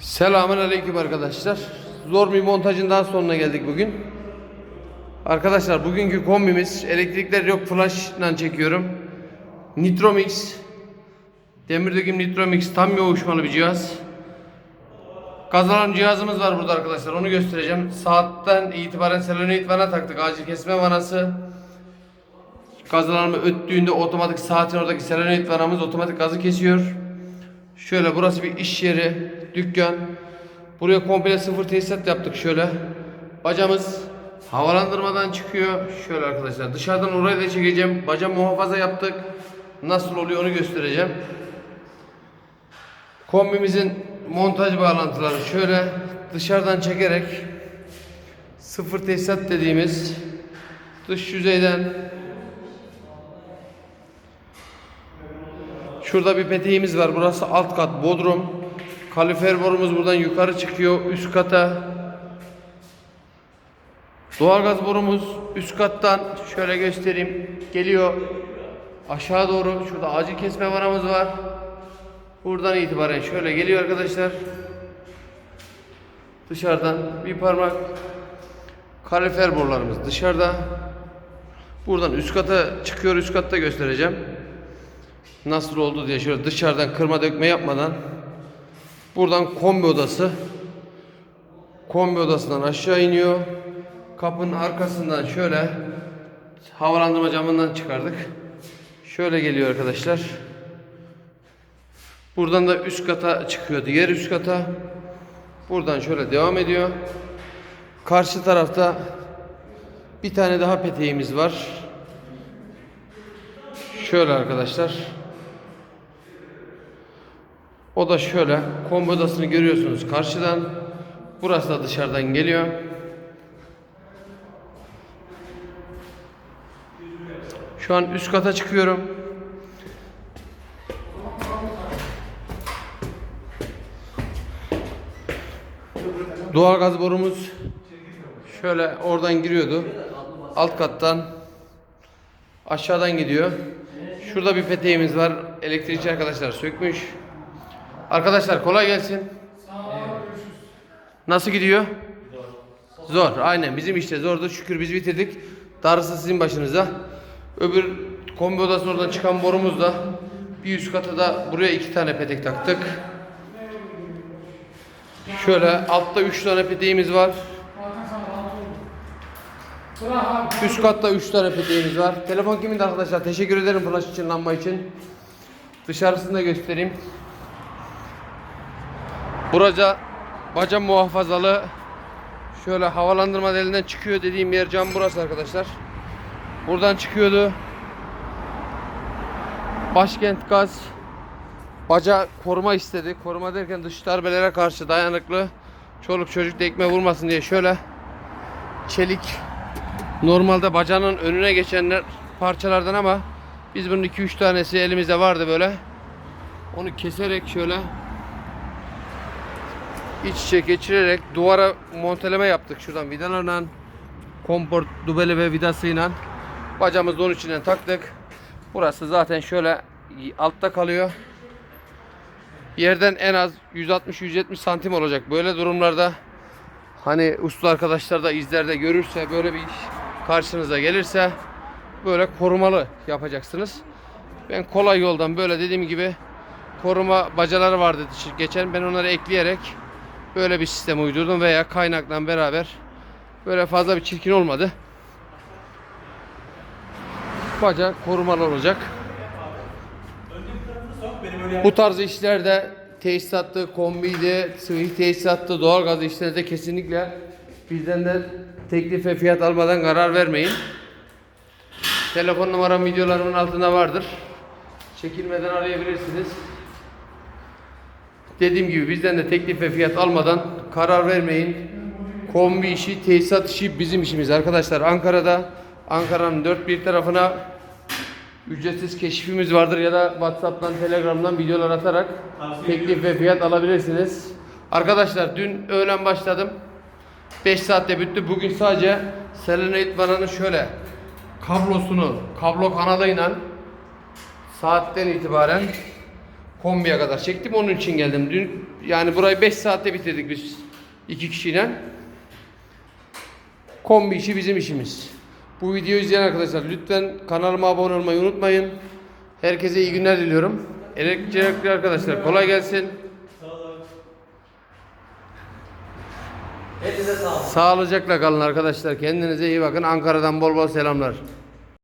Selamun aleyküm arkadaşlar. Zor bir montajın daha sonuna geldik bugün. Arkadaşlar bugünkü kombimiz elektrikler yok flash ile çekiyorum. Nitromix. Demir döküm Nitromix tam yoğuşmalı bir cihaz. Kazanan cihazımız var burada arkadaşlar onu göstereceğim. Saatten itibaren selenoid vana taktık. Acil kesme vanası. Gaz alarmı öttüğünde otomatik saatin oradaki selenoid vanamız otomatik gazı kesiyor. Şöyle burası bir iş yeri, dükkan. Buraya komple sıfır tesisat yaptık şöyle. Bacamız havalandırmadan çıkıyor. Şöyle arkadaşlar dışarıdan orayı da çekeceğim. Baca muhafaza yaptık. Nasıl oluyor onu göstereceğim. Kombimizin montaj bağlantıları şöyle dışarıdan çekerek sıfır tesisat dediğimiz dış yüzeyden Şurada bir peteğimiz var. Burası alt kat bodrum. Kalifer borumuz buradan yukarı çıkıyor üst kata. Doğalgaz borumuz üst kattan şöyle göstereyim. Geliyor aşağı doğru. Şurada acil kesme varamız var. Buradan itibaren şöyle geliyor arkadaşlar. Dışarıdan bir parmak kalifer borularımız dışarıda. Buradan üst kata çıkıyor. Üst katta göstereceğim nasıl oldu diye şöyle dışarıdan kırma dökme yapmadan buradan kombi odası. Kombi odasından aşağı iniyor. Kapının arkasından şöyle havalandırma camından çıkardık. Şöyle geliyor arkadaşlar. Buradan da üst kata çıkıyor diğer üst kata. Buradan şöyle devam ediyor. Karşı tarafta bir tane daha peteğimiz var. Şöyle arkadaşlar o da şöyle kombi odasını görüyorsunuz karşıdan. Burası da dışarıdan geliyor. Şu an üst kata çıkıyorum. Doğalgaz borumuz şöyle oradan giriyordu. Alt kattan aşağıdan gidiyor. Şurada bir peteğimiz var. Elektrikçi arkadaşlar sökmüş. Arkadaşlar kolay gelsin. Nasıl gidiyor? Zor. Aynen bizim işte zordu. Şükür biz bitirdik. Darısı sizin başınıza. Öbür kombi odasının oradan çıkan borumuz da bir üst kata da buraya iki tane petek taktık. Şöyle altta üç tane peteğimiz var. Üst katta üç tane peteğimiz var. Telefon kimindi arkadaşlar? Teşekkür ederim flash için, lamba için. Dışarısını da göstereyim. Buraca baca muhafazalı şöyle havalandırma deliğinden çıkıyor dediğim yer cam burası arkadaşlar. Buradan çıkıyordu. Başkent Gaz baca koruma istedi. Koruma derken dış darbelere karşı dayanıklı. Çoluk çocuk tekme vurmasın diye şöyle çelik normalde bacanın önüne geçenler parçalardan ama biz bunun 2-3 tanesi elimizde vardı böyle. Onu keserek şöyle iç içe geçirerek duvara monteleme yaptık şuradan vidalarla. Komport dubeli ve vidasıyla. Bacamızı onun içinden taktık. Burası zaten şöyle altta kalıyor. Yerden en az 160-170 santim olacak böyle durumlarda. Hani usta arkadaşlar da izlerde görürse böyle bir iş karşınıza gelirse böyle korumalı yapacaksınız. Ben kolay yoldan böyle dediğim gibi koruma bacaları vardı geçen. Ben onları ekleyerek Böyle bir sistem uydurdum veya kaynakla beraber böyle fazla bir çirkin olmadı. Baca korumalı olacak. Bu tarz işlerde tesisattı, kombiydi, sıvı tesisattı, doğalgaz işlerinde kesinlikle bizden de teklif ve fiyat almadan karar vermeyin. Telefon numaram videolarımın altında vardır. Çekilmeden arayabilirsiniz. Dediğim gibi bizden de teklif ve fiyat almadan karar vermeyin. Kombi işi, tesisat işi bizim işimiz arkadaşlar. Ankara'da Ankara'nın dört bir tarafına ücretsiz keşifimiz vardır ya da WhatsApp'tan, Telegram'dan videolar atarak teklif ve fiyat alabilirsiniz. Arkadaşlar dün öğlen başladım. 5 saatte bitti. Bugün sadece selenoid vananın şöyle kablosunu, kablo kanalıyla saatten itibaren kombiye kadar çektim. Onun için geldim. Dün Yani burayı 5 saatte bitirdik biz iki kişiyle. Kombi işi bizim işimiz. Bu videoyu izleyen arkadaşlar lütfen kanalıma abone olmayı unutmayın. Herkese iyi günler diliyorum. Elektrikli arkadaşlar kolay gelsin. Hepinize sağ olun. Sağlıcakla kalın arkadaşlar. Kendinize iyi bakın. Ankara'dan bol bol selamlar.